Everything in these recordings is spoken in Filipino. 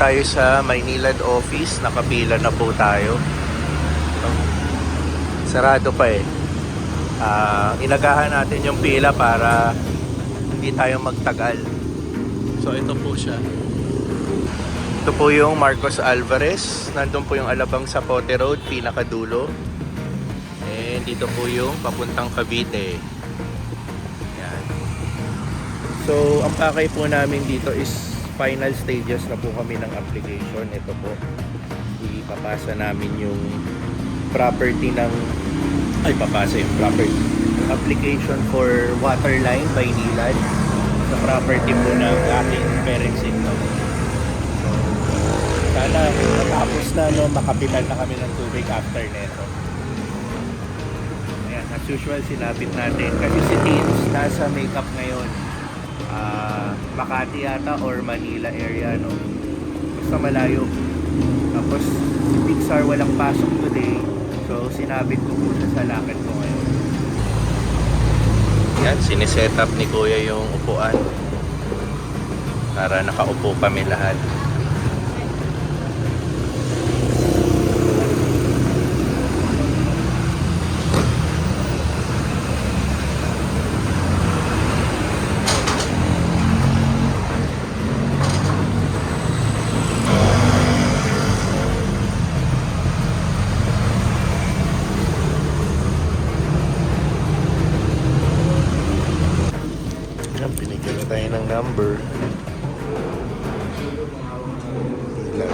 tayo sa Maynilad office. Nakapila na po tayo. Sarado pa eh. Ah, inagahan natin yung pila para hindi tayo magtagal. So ito po siya. Ito po yung Marcos Alvarez. Nandun po yung Alabang Sapote Road, pinakadulo. And dito po yung papuntang Cavite. Yan. So, ang pakay po namin dito is final stages na po kami ng application. Ito po. Ipapasa namin yung property ng ay papasa yung property. Application for water line by Nilad. Sa property po ng aking parents in law. Sana matapos na no, makapitan na kami ng tubig after neto. Ayan as usual sinapit natin. Kasi si Teens nasa makeup ngayon Ah, Makati yata or Manila area no? Basta malayo. Tapos si Pixar walang pasok today. So sinabit ko po sa lakad ko ngayon. Yan siniset up ni kuya yung upuan. Para nakaupo kami lahat Yan, binigyan na tayo ng number. Ilan?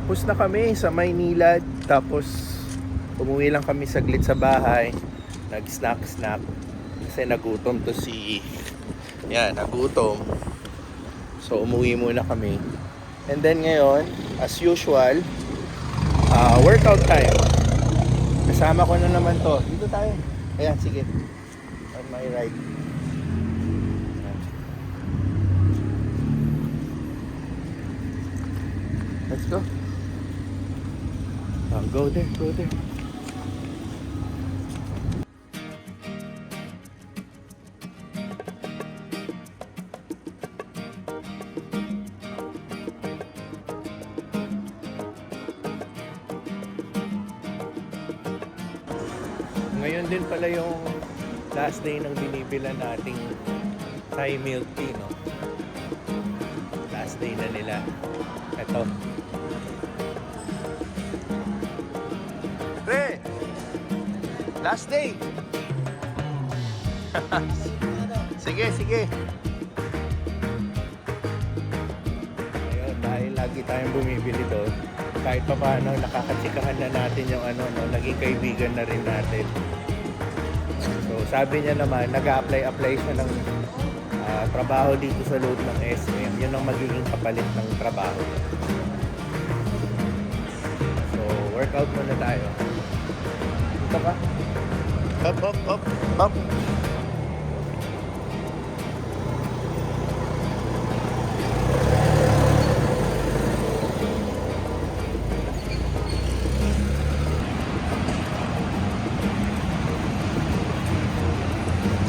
Tapos na kami sa Maynila. Tapos umuwi lang kami saglit sa bahay. Nag-snack-snack. Kasi nagutom to si... Yan, nagutom. So umuwi muna kami. And then ngayon, as usual, uh, workout time. Kasama ko na naman to. Dito tayo. Ayan, sige. On my right. Let's go. Uh, go there, go there. Ngayon din pala yung last day ng binibila nating Thai milk tea, no? Last day na nila. Ito. Last day! sige, sige. Ayun, dahil lagi tayong bumibili doon, kahit pa paano nakakatsikahan na natin yung ano, no, naging kaibigan na rin natin. So sabi niya naman, nag-a-apply apply siya ng ah, trabaho dito sa loob ng SM. Yun ang magiging kapalit ng trabaho. So workout muna tayo. Dito ka. Up, up, up, up.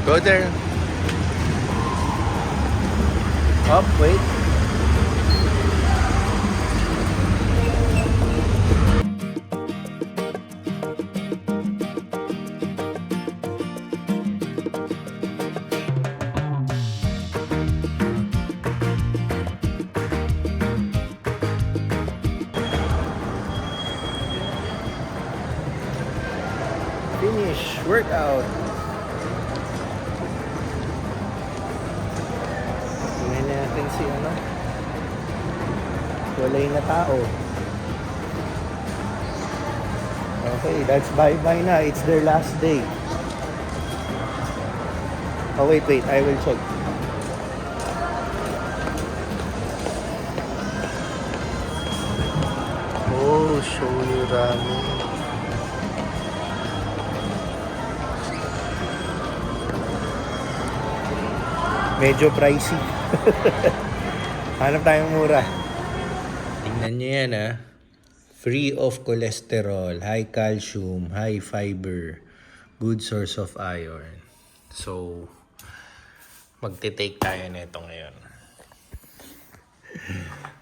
Go there. Up, wait. Workout. Tingnan natin si ano. Walay na tao. Okay, that's bye-bye na. It's their last day. Oh, wait, wait. I will check. Oh, shoyu ramen. Medyo pricey. Hanap tayong mura. Tingnan nyo yan ah. Free of cholesterol, high calcium, high fiber, good source of iron. So, magte-take tayo nito ngayon.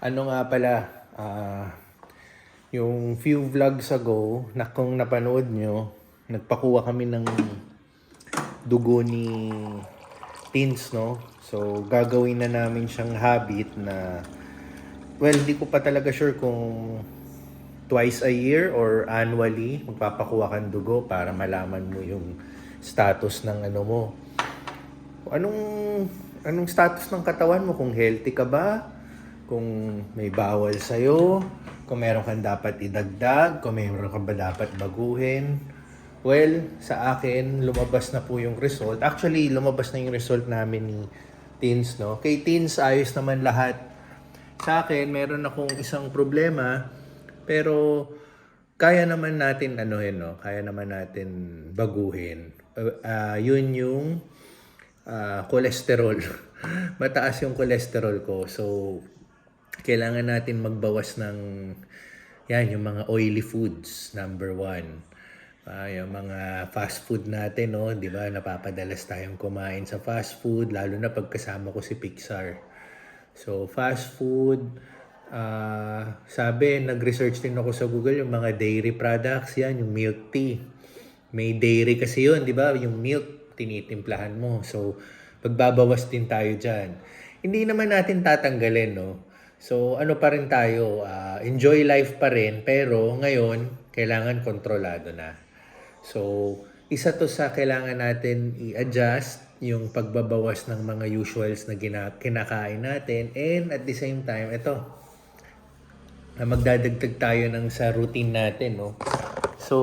Ano nga pala, ah, yung few vlogs ago, na kung napanood nyo, nagpakuha kami ng dugo ni Teens, no? So, gagawin na namin siyang habit na, well, di ko pa talaga sure kung twice a year or annually magpapakuha kang dugo para malaman mo yung status ng ano mo. Anong anong status ng katawan mo kung healthy ka ba? Kung may bawal sa kung meron kang dapat idagdag, kung meron kang ba dapat baguhin. Well, sa akin, lumabas na po yung result. Actually, lumabas na yung result namin ni Teens, no? Kay Teens, ayos naman lahat. Sa akin, meron akong isang problema, pero kaya naman natin ano no, kaya naman natin baguhin. Uh, ah, yun yung ah, cholesterol. Mataas yung cholesterol ko. So kailangan natin magbawas ng yan, yung mga oily foods, number one. Ah, yung mga fast food natin, no? Di ba? Napapadalas tayong kumain sa fast food, lalo na pagkasama ko si Pixar. So, fast food, ah sabi, nag-research din ako sa Google, yung mga dairy products, yan, yung milk tea. May dairy kasi yun, di ba? Yung milk, tinitimplahan mo. So, pagbabawas din tayo dyan. Hindi naman natin tatanggalin, no? So, ano pa rin tayo, ah, enjoy life pa rin, pero ngayon, kailangan kontrolado na. So, isa to sa kailangan natin i-adjust yung pagbabawas ng mga usuals na gina- kinakain natin and at the same time, ito, na magdadagdag tayo ng sa routine natin, no? So,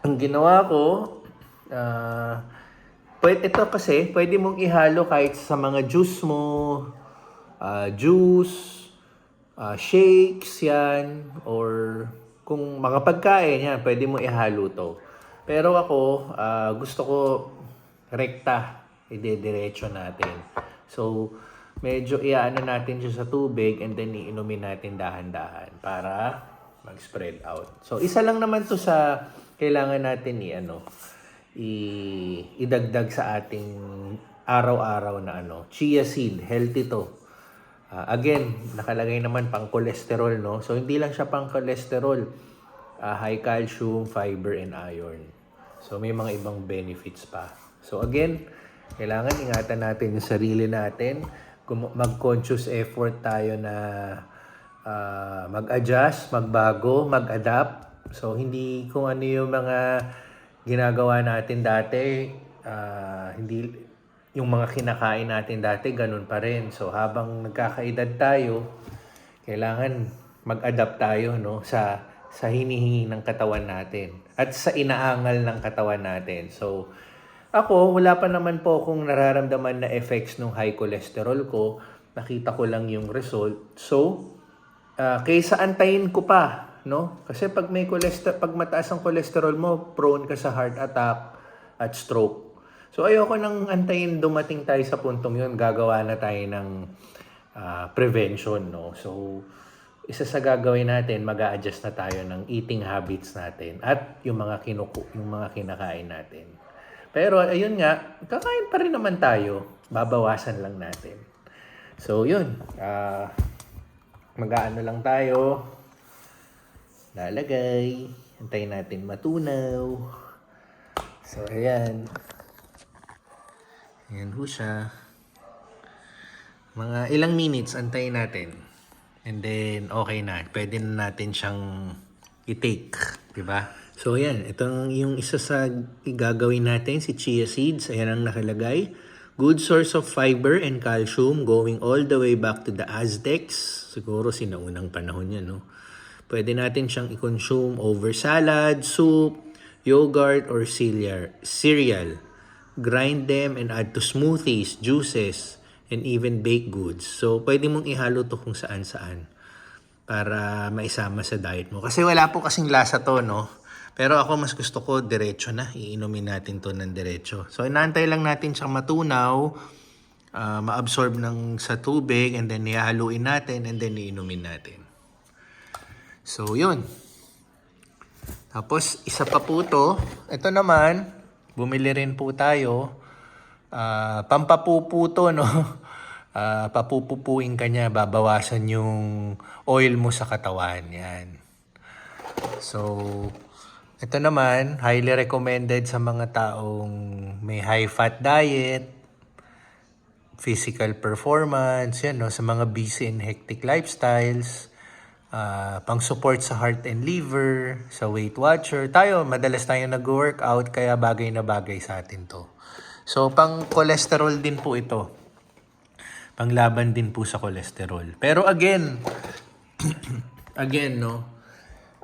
ang ginawa ko, ah, pwede, ito kasi, pwede mong ihalo kahit sa mga juice mo, ah, juice, ah, shakes yan, or kung mga pagkain yan, pwede mo ihalo to. Pero ako, ah, gusto ko rekta, ide-diretso natin. So, medyo iaano natin siya sa tubig and then iinumin natin dahan-dahan para mag-spread out. So, isa lang naman to sa kailangan natin i ano i idagdag sa ating araw-araw na ano, chia seed, healthy to. Ah, again, nakalagay naman pang cholesterol, no? So, hindi lang siya pang cholesterol. Ah, high calcium, fiber, and iron. So, may mga ibang benefits pa. So, again, kailangan ingatan natin yung sarili natin. Kung mag-conscious effort tayo na ah, mag-adjust, magbago, mag-adapt. So, hindi kung ano yung mga ginagawa natin dati, ah, hindi yung mga kinakain natin dati, ganun pa rin. So, habang nagkakaedad tayo, kailangan mag-adapt tayo no sa sa hinihingi ng katawan natin at sa inaangal ng katawan natin. So, ako, wala pa naman po akong nararamdaman na effects ng high cholesterol ko. Nakita ko lang yung result. So, ah, kaysa antayin ko pa, no? Kasi pag may cholesterol, pag mataas ang cholesterol mo, prone ka sa heart attack at stroke. So ayoko nang antayin dumating tayo sa puntong yun, gagawa na tayo ng ah, prevention, no? So, isa sa gagawin natin, mag adjust na tayo ng eating habits natin at yung mga kinuku, yung mga kinakain natin. Pero ayun nga, kakain pa rin naman tayo, babawasan lang natin. So yun, ah mag-aano lang tayo, lalagay, antayin natin matunaw. So ayan, ayan ho siya. Mga ilang minutes antayin natin. And then, okay na. Pwede na natin siyang i-take. di ba? So, ayan. Itong yung isa sa gagawin natin, si chia seeds. Ayan ang nakalagay. Good source of fiber and calcium going all the way back to the Aztecs. Siguro sinaunang panahon yan, no? Pwede natin siyang i-consume over salad, soup, yogurt, or cereal. Grind them and add to smoothies, juices, and even baked goods. So, pwede mong ihalo to kung saan-saan para maisama sa diet mo. Kasi wala po kasing lasa to, no? Pero ako mas gusto ko diretso na. Iinumin natin to ng diretso. So, inaantay lang natin siyang matunaw, ah, ma-absorb ng sa tubig, and then ihaluin natin, and then iinumin natin. So, yun. Tapos, isa pa po to. Ito naman, bumili rin po tayo. Ah, pampapupu to, no? Ah, papupupuin ka niya, babawasan yung oil mo sa katawan. Yan. So, ito naman, highly recommended sa mga taong may high-fat diet, physical performance, yan, no, sa mga busy and hectic lifestyles, ah, pang-support sa heart and liver, sa Weight Watcher. Tayo, madalas tayo nag-workout, kaya bagay na bagay sa atin to. So, pang-cholesterol din po ito. Panglaban din po sa cholesterol. Pero again, again, no,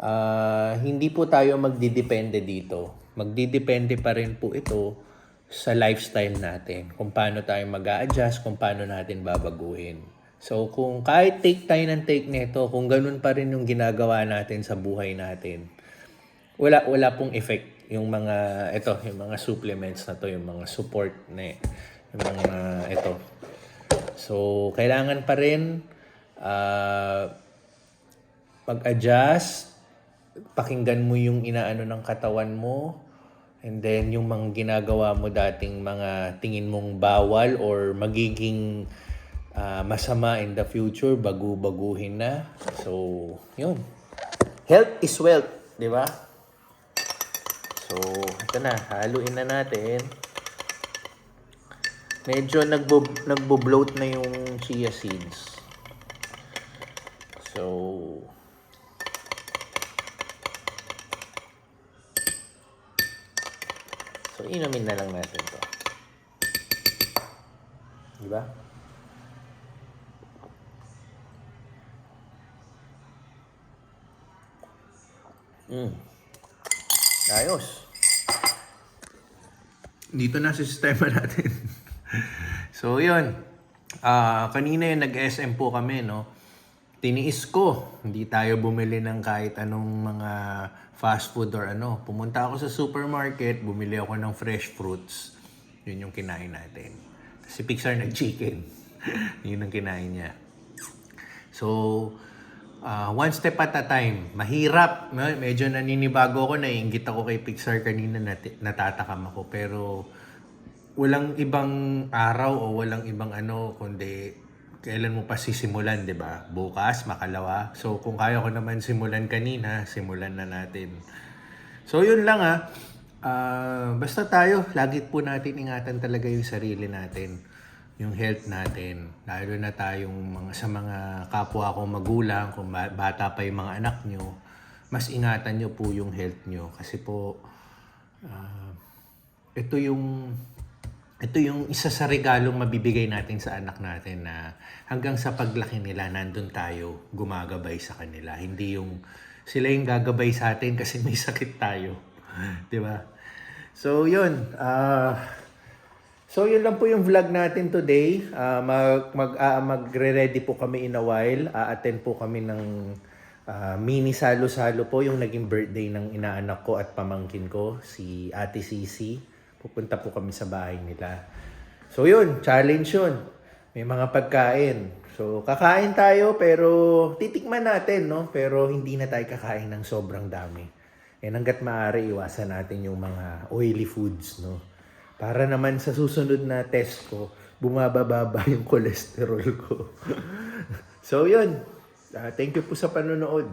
ah, hindi po tayo magdidepende dito. Magdidepende pa rin po ito sa lifestyle natin. Kung paano tayo mag adjust kung paano natin babaguhin. So, kung kahit take tayo ng take nito, kung ganun pa rin yung ginagawa natin sa buhay natin, wala wala pong effect yung mga ito, yung mga supplements na to, yung mga support na yung mga ito. So, kailangan pa rin ah, mag-adjust, pakinggan mo yung inaano ng katawan mo, and then yung mga ginagawa mo dating mga tingin mong bawal or magiging ah, masama in the future, bagu-baguhin na. So, yun. Health is wealth, di ba? So, ito na, haluin na natin. Medyo nagbo nagbo-bloat na yung chia seeds. So, So, inumin na lang natin to. Di Mm. Ayos. Dito na sa sistema natin. so, yun. Ah, kanina yung nag-SM po kami, no? Tiniis ko. Hindi tayo bumili ng kahit anong mga fast food or ano. Pumunta ako sa supermarket, bumili ako ng fresh fruits. Yun yung kinain natin. Si Pixar nag-chicken. yun ang kinain niya. So, ah, one step at a time. Mahirap. Medyo naninibago ako, naiingit ako kay Pixar kanina, nat- natatakam ako. Pero, walang ibang araw o walang ibang ano, kundi kailan mo pa sisimulan, di ba? Bukas, makalawa. So, kung kaya ko naman simulan kanina, simulan na natin. So, yun lang ah. Ah, basta tayo, lagi po natin ingatan talaga yung sarili natin. Yung health natin. Lalo na tayong mga, sa mga kapwa ko magulang, kung ba- bata pa yung mga anak nyo, mas ingatan nyo po yung health nyo. Kasi po, ah, ito yung ito yung isa sa regalong mabibigay natin sa anak natin na hanggang sa paglaki nila, nandun tayo, gumagabay sa kanila. Hindi yung sila yung gagabay sa atin kasi may sakit tayo. Di ba? So, yun. ah so, yun lang po yung vlog natin today. Ah, mag, mag, ah, magre-ready po kami in a while. A-attend po kami ng ah, mini salo-salo po yung naging birthday ng inaanak ko at pamangkin ko, si Ate Sisi. Pupunta po kami sa bahay nila. So yun, challenge yun. May mga pagkain. So kakain tayo pero titikman natin, no? Pero hindi na tayo kakain ng sobrang dami. And hanggat maaari, iwasan natin yung mga oily foods, no? Para naman sa susunod na test ko, bumababa yung cholesterol ko. so yun, Ah, thank you po sa panonood.